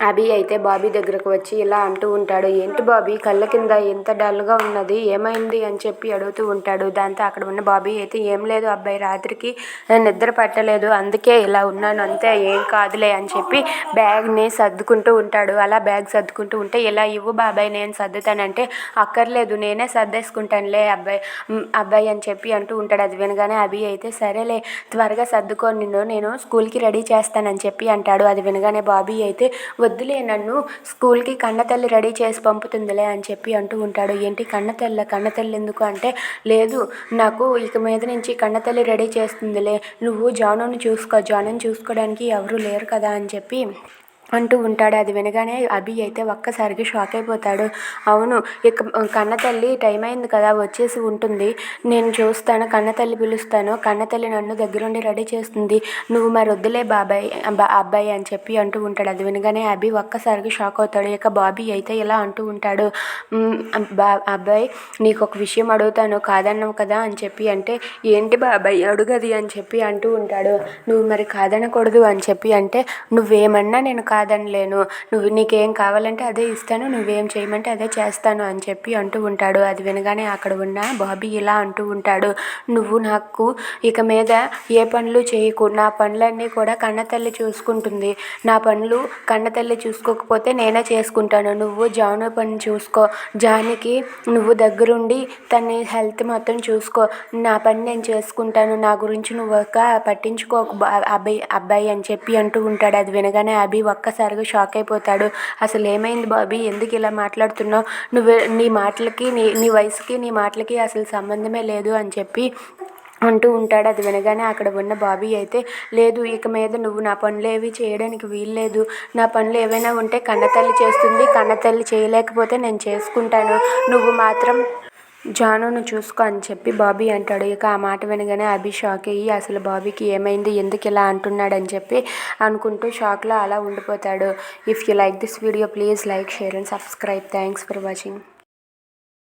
అభి అయితే బాబీ దగ్గరకు వచ్చి ఇలా అంటూ ఉంటాడు ఏంటి బాబీ కళ్ళ కింద ఎంత డల్గా ఉన్నది ఏమైంది? అని చెప్పి అడుగుతూ ఉంటాడు. దాంతో అక్కడ ఉన్న బాబీ అయితే ఏం లేదు అబ్బాయి రాత్రికి నిద్ర పట్టలేదు అందుకే ఇలా ఉన్నాను అంతే ఏం కాదులే అని చెప్పి బ్యాగ్ని సర్దుకుంటూ ఉంటాడు. అలా బ్యాగ్ సర్దుకుంటూ ఉంటే ఇలా ఇవ్వు బాబాయ్ నేను సర్దుతానంటే అక్కర్లేదు నేనే సర్దేసుకుంటానులే అబ్బాయి అబ్బాయి అని చెప్పి అంటూ ఉంటాడు. అది వినగానే అభి అయితే సరేలే త్వరగా సర్దుకో నిన్ను నేను స్కూల్కి రెడీ చేస్తానని చెప్పి అంటాడు. అది వినగానే బాబీ అయితే వద్దులే నన్ను స్కూల్కి కన్నతల్లి రెడీ చేసి పంపుతుందిలే అని చెప్పి అంటూ ఉంటాడు. ఏంటి కన్నతల్లి? కన్నతల్లి ఎందుకు అంటే లేదు నాకు ఇక మీద నుంచి కన్నతల్లి రెడీ చేస్తుందిలే. నువ్వు జానుని చూసుకో జానుని చూసుకోవడానికి ఎవరు లేరు కదా అని చెప్పి అంటూ ఉంటాడు. అది వినగానే అభి అయితే ఒక్కసారికి షాక్ అయిపోతాడు. అవును ఇక కన్నతల్లి టైం అయింది కదా వచ్చేసి ఉంటుంది. నేను చూస్తాను కన్నతల్లి పిలుస్తాను. కన్న తల్లి నన్ను దగ్గరుండి రెడీ చేస్తుంది. నువ్వు మరి వద్దులే బాబాయ్ బా- అబ్బాయి అని చెప్పి అంటూ ఉంటాడు. అది వినగానే అభి ఒక్కసారికి షాక్ అవుతాడు. ఇక బాబీ అయితే ఇలా అంటూ ఉంటాడు. బా అబ్బాయి నీకు ఒక విషయం అడుగుతాను. కాదన్నావు కదా అని చెప్పి అంటే ఏంటి బాబాయ్ అడుగది అని చెప్పి అంటూ ఉంటాడు. నువ్వు మరి కాదనకూడదు అని చెప్పి అంటే నువ్వేమన్నా నేను కా కాదనలేను నువ్వు నీకేం కావాలంటే అదే ఇస్తాను నువ్వేం చేయమంటే అదే చేస్తాను అని చెప్పి అంటూ ఉంటాడు. అది వినగానే అక్కడ ఉన్న బాబీ ఇలా అంటూ ఉంటాడు. నువ్వు నాకు ఇక మీద ఏ పనులు చేయకు. నా పనులన్నీ కూడా కన్నతల్లి చూసుకుంటుంది. నా పనులు కన్నతల్లి చూసుకోకపోతే నేనే చేసుకుంటాను. నువ్వు జాను పని చూసుకో. జానికి నువ్వు దగ్గరుండి తన హెల్త్ మొత్తం చూసుకో. నా పని నేను చేసుకుంటాను. నా గురించి నువ్వు ఒక పట్టించుకోకు అబ్బాయి అబ్బాయి అని చెప్పి అంటూ ఉంటాడు. అది వినగానే అభి ఒక్క ఒక్కసారిగా షాక్ అయిపోతాడు. అసలు ఏమైంది బాబీ? ఎందుకు ఇలా మాట్లాడుతున్నావు? నువ్వు నీ మాటలకి నీ నీ వయసుకి నీ మాటలకి అసలు సంబంధమే లేదు అని చెప్పి అంటూ ఉంటాడు. అది వినగానే అక్కడ ఉన్న బాబీ అయితే లేదు ఇక మీద నువ్వు నా పనులు ఏవి చేయడానికి వీల్లేదు. నా పనులు ఏవైనా ఉంటే కన్నతల్లి చేస్తుంది. కన్నతల్లి చేయలేకపోతే నేను చేసుకుంటాను. నువ్వు మాత్రం జానును చూసుకో అని చెప్పి బాబీ అంటాడు. ఇక ఆ మాట వినగానే అభి షాక్ అయ్యి అసలు బాబీకి ఏమైంది? ఎందుకు ఇలా అంటున్నాడు అని చెప్పి అనుకుంటూ షాక్లో అలా ఉండిపోతాడు. If you like this video please like share and subscribe thanks for watching